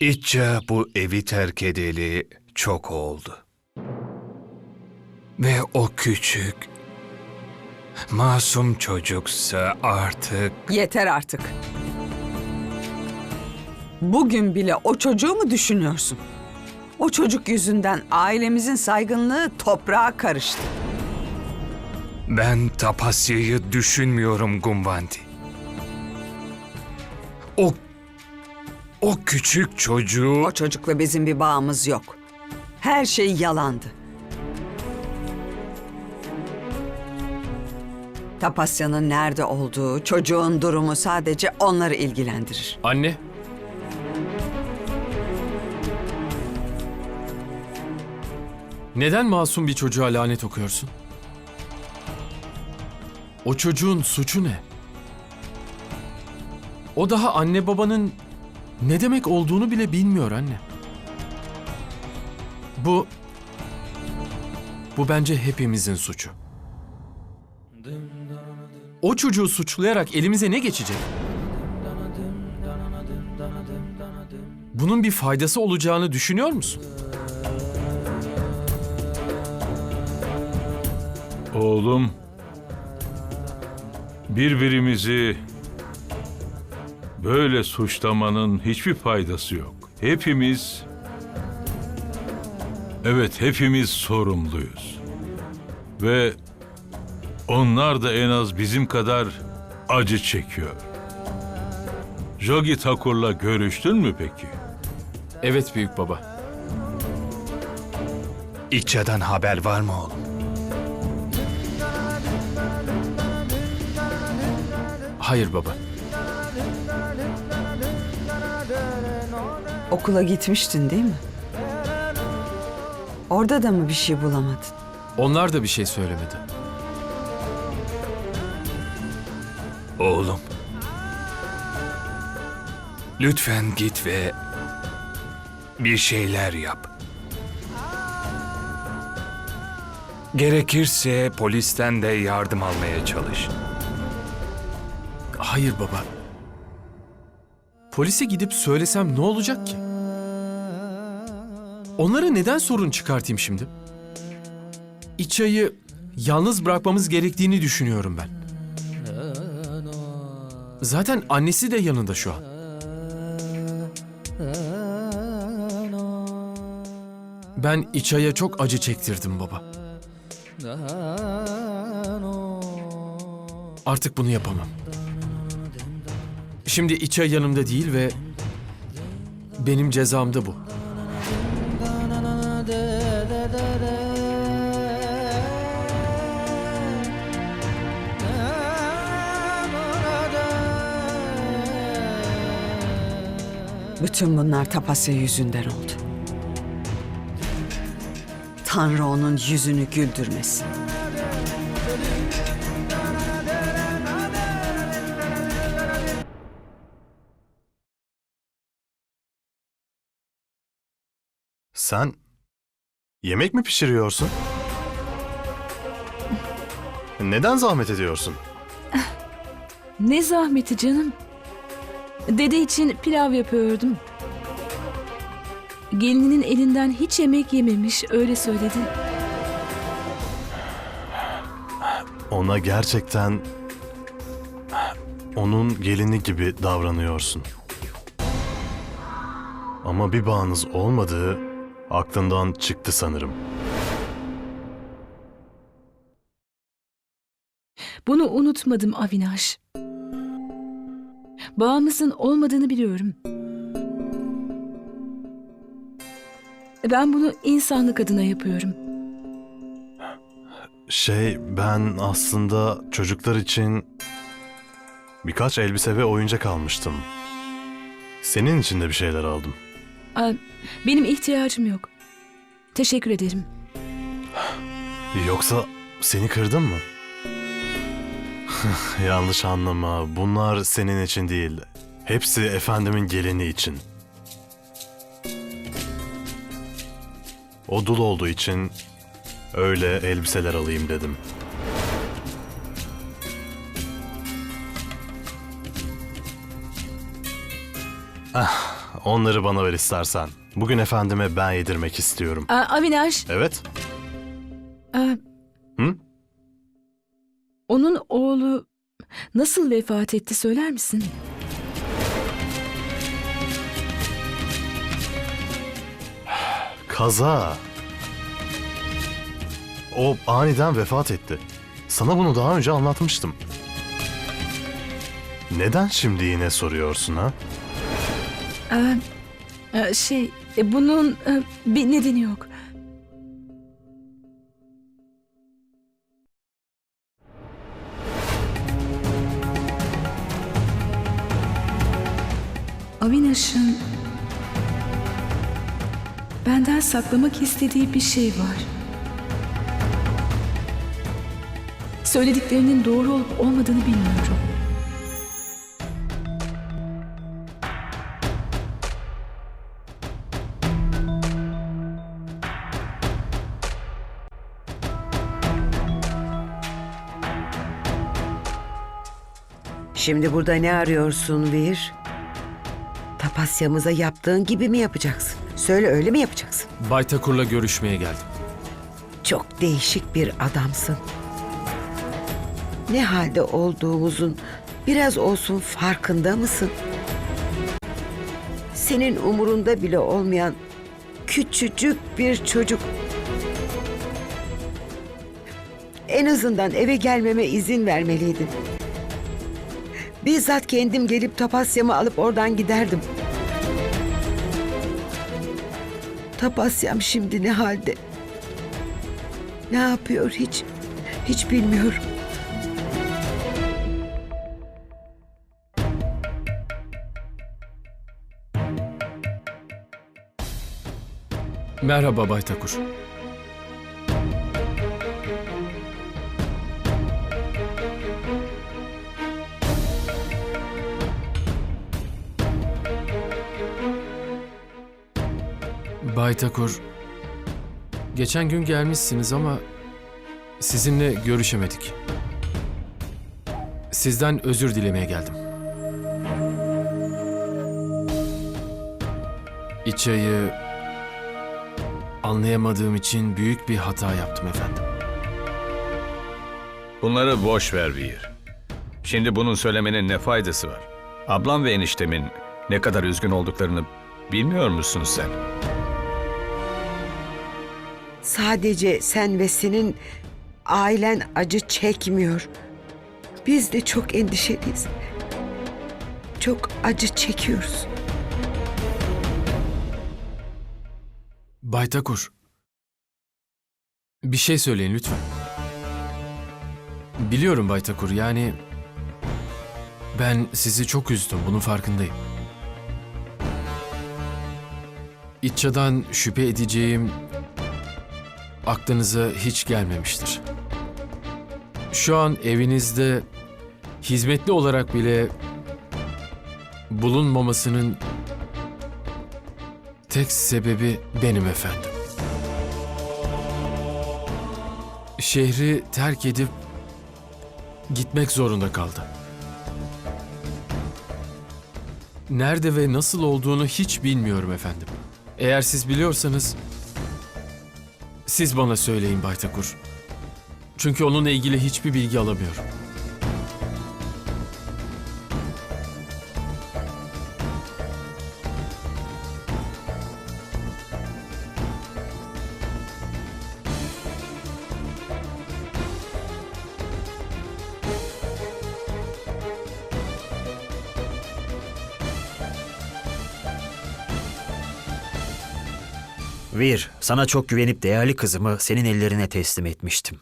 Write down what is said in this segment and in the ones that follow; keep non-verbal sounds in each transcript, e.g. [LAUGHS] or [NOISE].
İtça bu evi terk edeli çok oldu. Ve o küçük, masum çocuksa artık Yeter artık. Bugün bile o çocuğu mu düşünüyorsun? O çocuk yüzünden ailemizin saygınlığı toprağa karıştı. ben Tapasya'yı düşünmüyorum Gumvandi. O o küçük çocuğu O çocukla bizim bir bağımız yok. Her şey yalandı. Tapasya'nın nerede olduğu, çocuğun durumu sadece onları ilgilendirir. Anne. Neden masum bir çocuğa lanet okuyorsun? O çocuğun suçu ne? O daha anne babanın ne demek olduğunu bile bilmiyor anne. Bu bu bence hepimizin suçu. O çocuğu suçlayarak elimize ne geçecek? Bunun bir faydası olacağını düşünüyor musun? Oğlum, birbirimizi böyle suçlamanın hiçbir faydası yok. Hepimiz, evet hepimiz sorumluyuz. Ve onlar da en az bizim kadar acı çekiyor. Jogi Thakur'la görüştün mü peki? Evet büyük baba. İtça'dan haber var mı oğlum? Hayır baba. Okula gitmiştin değil mi? Orada da mı bir şey bulamadın? Onlar da bir şey söylemedi. Oğlum. Lütfen git ve bir şeyler yap. Gerekirse polisten de yardım almaya çalış. Hayır baba. Polise gidip söylesem ne olacak ki? Onlara neden sorun çıkartayım şimdi? İçayı yalnız bırakmamız gerektiğini düşünüyorum ben. Zaten annesi de yanında şu an. Ben İçay'a çok acı çektirdim baba. Artık bunu yapamam. Şimdi İçay yanımda değil ve benim cezam da bu. Bütün bunlar Tapasya yüzünden oldu. Tanrı onun yüzünü güldürmesin. Sen yemek mi pişiriyorsun? Neden zahmet ediyorsun? Ne zahmeti canım. Dede için pilav yapıyordum. Gelininin elinden hiç yemek yememiş öyle söyledi. Ona gerçekten onun gelini gibi davranıyorsun. Ama bir bağınız olmadığı aklından çıktı sanırım. Bunu unutmadım Avinaş. Bağımızın olmadığını biliyorum. Ben bunu insanlık adına yapıyorum. Şey ben aslında çocuklar için birkaç elbise ve oyuncak almıştım. Senin için de bir şeyler aldım. Aa, Benim ihtiyacım yok. Teşekkür ederim. Yoksa seni kırdım mı? [LAUGHS] Yanlış anlama. Bunlar senin için değil. Hepsi efendimin gelini için. O dul olduğu için öyle elbiseler alayım dedim. Ah, Onları bana ver istersen. Bugün efendime ben yedirmek istiyorum. Aa, Avinaş, Evet. aa, Hı? onun oğlu nasıl vefat etti söyler misin? Kaza. O aniden vefat etti. Sana bunu daha önce anlatmıştım. Neden şimdi yine soruyorsun ha? Aa, aa, şey, e, bunun e, bir nedeni yok. Avinaş'ın benden saklamak istediği bir şey var. Söylediklerinin doğru olup olmadığını bilmiyorum. Şimdi burada ne arıyorsun Vir? Tapasyamıza yaptığın gibi mi yapacaksın? Söyle öyle mi yapacaksın? Bay Takur'la görüşmeye geldim. Çok değişik bir adamsın. Ne halde olduğumuzun biraz olsun farkında mısın? Senin umurunda bile olmayan küçücük bir çocuk. En azından eve gelmeme izin vermeliydin. Bizzat kendim gelip tapasyamı alıp oradan giderdim. Tapasyam şimdi ne halde? Ne yapıyor hiç? Hiç bilmiyorum. Merhaba Bay Takur. Bay geçen gün gelmişsiniz ama sizinle görüşemedik. Sizden özür dilemeye geldim. İçayı Anlayamadığım için büyük bir hata yaptım efendim. Bunları boş ver Vir. Şimdi bunun söylemenin ne faydası var? Ablam ve eniştemin ne kadar üzgün olduklarını bilmiyor musun sen? Sadece sen ve senin ailen acı çekmiyor. Biz de çok endişeliyiz. Çok acı çekiyoruz. Bay Takur. Bir şey söyleyin lütfen. Biliyorum Bay Takur yani... Ben sizi çok üzdüm bunun farkındayım. İtça'dan şüphe edeceğim aklınıza hiç gelmemiştir. Şu an evinizde hizmetli olarak bile bulunmamasının tek sebebi benim efendim. Şehri terk edip gitmek zorunda kaldı. Nerede ve nasıl olduğunu hiç bilmiyorum efendim. Eğer siz biliyorsanız siz bana söyleyin Bay Takur. Çünkü onunla ilgili hiçbir bilgi alamıyorum. Vir, sana çok güvenip değerli kızımı senin ellerine teslim etmiştim.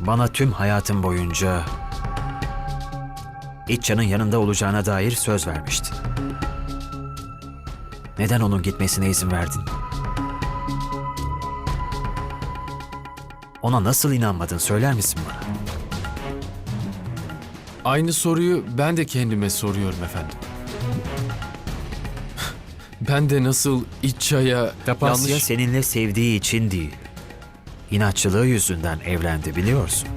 Bana tüm hayatım boyunca İtça'nın yanında olacağına dair söz vermiştin. Neden onun gitmesine izin verdin? Ona nasıl inanmadın söyler misin bana? Aynı soruyu ben de kendime soruyorum efendim. Ben de nasıl İtça'ya Tapasya yanlış... seninle sevdiği için değil. İnatçılığı yüzünden evlendi biliyorsun.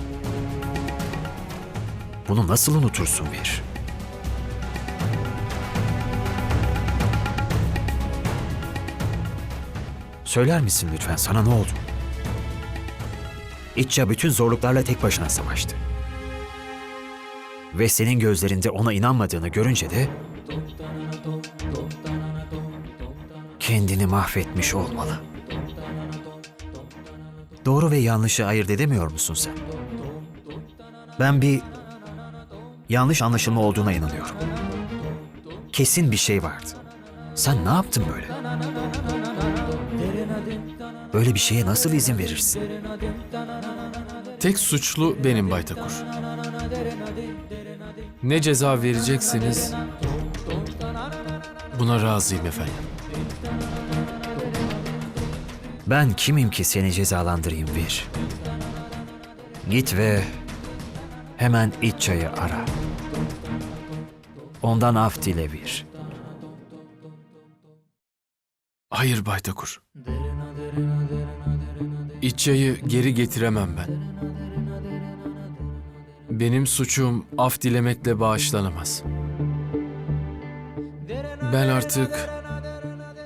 Bunu nasıl unutursun bir? Söyler misin lütfen sana ne oldu? İtça bütün zorluklarla tek başına savaştı. Ve senin gözlerinde ona inanmadığını görünce de kendini mahvetmiş olmalı. Doğru ve yanlışı ayırt edemiyor musun sen? Ben bir yanlış anlaşılma olduğuna inanıyorum. Kesin bir şey vardı. Sen ne yaptın böyle? Böyle bir şeye nasıl izin verirsin? Tek suçlu benim Bay Takur. Ne ceza vereceksiniz buna razıyım efendim. Ben kimim ki seni cezalandırayım bir? Git ve hemen İtça'yı ara. Ondan af dile bir. Hayır Bay Takur. İtçayı geri getiremem ben. Benim suçum af dilemekle bağışlanamaz. Ben artık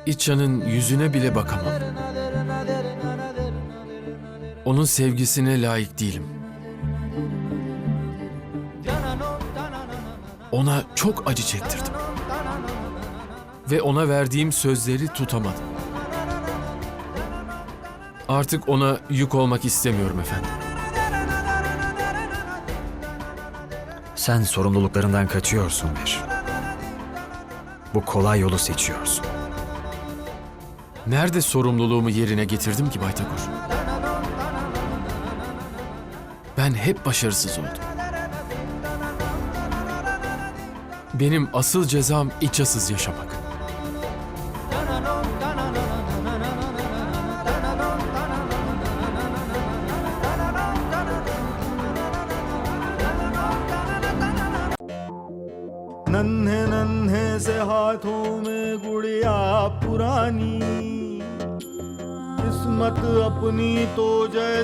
İtça'nın yüzüne bile bakamam. Onun sevgisine layık değilim. Ona çok acı çektirdim. Ve ona verdiğim sözleri tutamadım. Artık ona yük olmak istemiyorum efendim. Sen sorumluluklarından kaçıyorsun bir. Bu kolay yolu seçiyorsun. Nerede sorumluluğumu yerine getirdim ki Bay Takur? Ben hep başarısız oldum. Benim asıl cezam içasız yaşamak. किस्मत अपनी तो जैसे